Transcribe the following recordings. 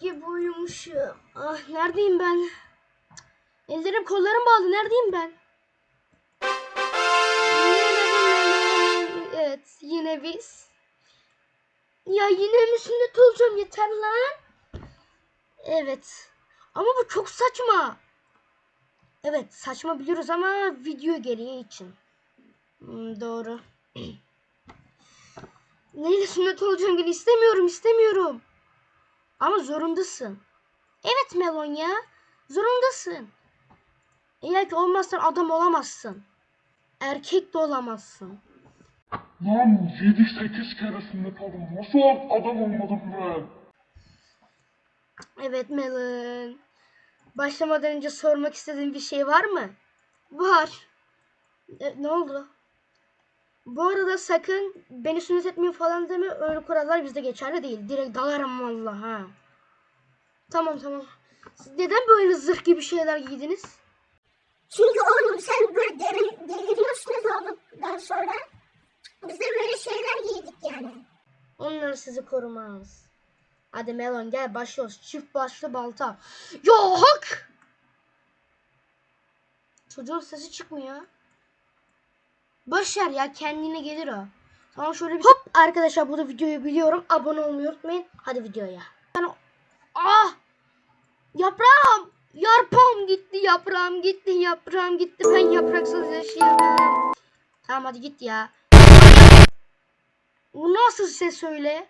gibi uyumuşum. Ah neredeyim ben? Ellerim kollarım bağlı. Neredeyim ben? Evet yine biz. Ya yine mi sünnet olacağım yeter lan. Evet. Ama bu çok saçma. Evet saçma biliyoruz ama video gereği için. Hmm, doğru. Neyle sünnet olacağım gün istemiyorum istemiyorum. Ama zorundasın. Evet Melon ya. Zorundasın. Eğer ki olmazsan adam olamazsın. Erkek de olamazsın. Lan 7-8 kere sünnet oldum. Nasıl adam olmadım ben? Evet Melon. Başlamadan önce sormak istediğin bir şey var mı? Var. E, ne oldu? Bu arada sakın beni sünnet etmeyin falan deme. Öyle kurallar bizde geçerli değil. Direkt dalarım vallahi ha. Tamam tamam. Siz neden böyle zırh gibi şeyler giydiniz? Çünkü oğlum sen böyle derin, deliriyorsunuz olduktan sonra biz de böyle şeyler giydik yani. Onlar sizi korumaz. Hadi Melon gel başlıyoruz. Çift başlı balta. Hak! Çocuğun sesi çıkmıyor. Boş ver ya kendine gelir o. Tamam şöyle bir hop arkadaşlar bu da videoyu biliyorum. Abone olmayı unutmayın. Hadi videoya. O- Ah! Yaprağım! Yarpağım gitti yaprağım gitti yaprağım gitti. Ben yapraksız yaşayamam. Tamam hadi git ya. Bu nasıl ses öyle?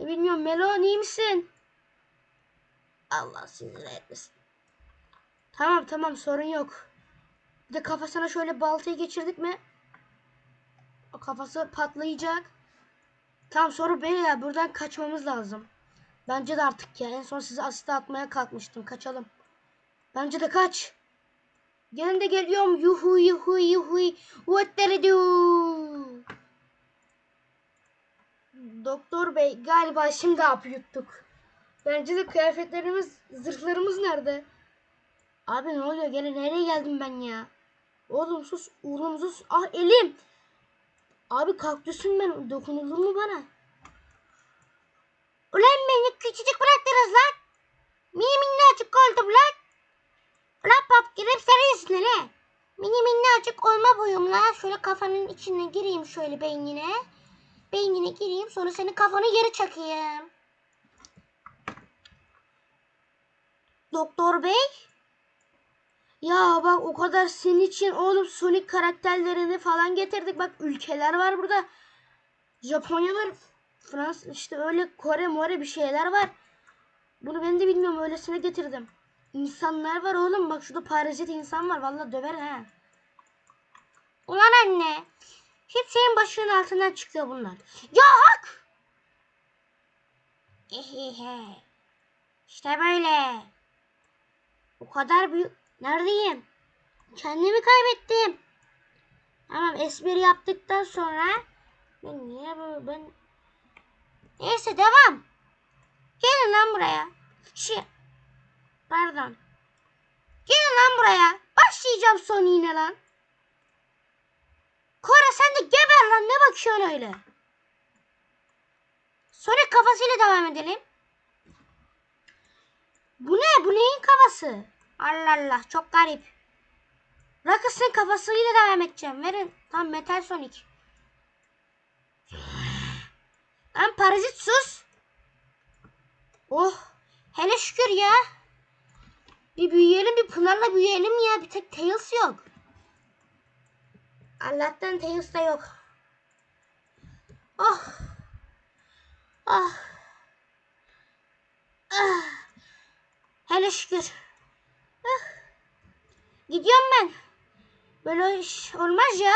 E, bilmiyorum Melon iyi misin? Allah sinir etmesin. Tamam tamam sorun yok. Bir de kafasına şöyle baltayı geçirdik mi? O kafası patlayacak. Tamam sonra bey ya buradan kaçmamız lazım. Bence de artık ya en son sizi asiste atmaya kalkmıştım. Kaçalım. Bence de kaç. Gelin de geliyorum. Yuhu yuhu yuhu. What did I do? Doktor bey galiba şimdi hap yuttuk. Bence de kıyafetlerimiz, zırhlarımız nerede? Abi ne oluyor? Gene nereye geldim ben ya? Oğlum sus, oğlum sus. Ah elim. Abi kaktüsüm ben. Dokunulur mu bana? Ulan beni küçücük bıraktınız lan. Mini minnacık oldum lan. Ulan pop girip senin üstüne ne? Mini minnacık olma boyumla şöyle kafanın içine gireyim şöyle beynine. Beynine gireyim sonra senin kafanı yere çakayım. Doktor bey. Ya bak o kadar senin için oğlum Sonic karakterlerini falan getirdik. Bak ülkeler var burada. Japonya var. Fransa işte öyle Kore more bir şeyler var. Bunu ben de bilmiyorum öylesine getirdim. İnsanlar var oğlum bak şurada parazit insan var. Vallahi döver ha. Ulan anne. Hep senin başının altından çıkıyor bunlar. Ya hak! İşte böyle. O kadar büyük. Neredeyim? Kendimi kaybettim. Tamam espri yaptıktan sonra ben niye böyle ben Neyse devam. Gelin lan buraya. Şey Pardon. Gelin lan buraya. Başlayacağım son yine lan. Kore sen de geber lan ne bakıyorsun öyle? Sonra kafasıyla devam edelim. Bu ne? Bu neyin kafası? Allah Allah çok garip. Rakıs'ın kafasıyla devam edeceğim. Verin. Tam Metal Sonic. Lan parazit sus. Oh. Hele şükür ya. Bir büyüyelim bir Pınar'la büyüyelim ya. Bir tek Tails yok. Allah'tan Tails da yok. Oh. Ah. Ah. Hele şükür. Ah. Gidiyorum ben. Böyle olmaz ya.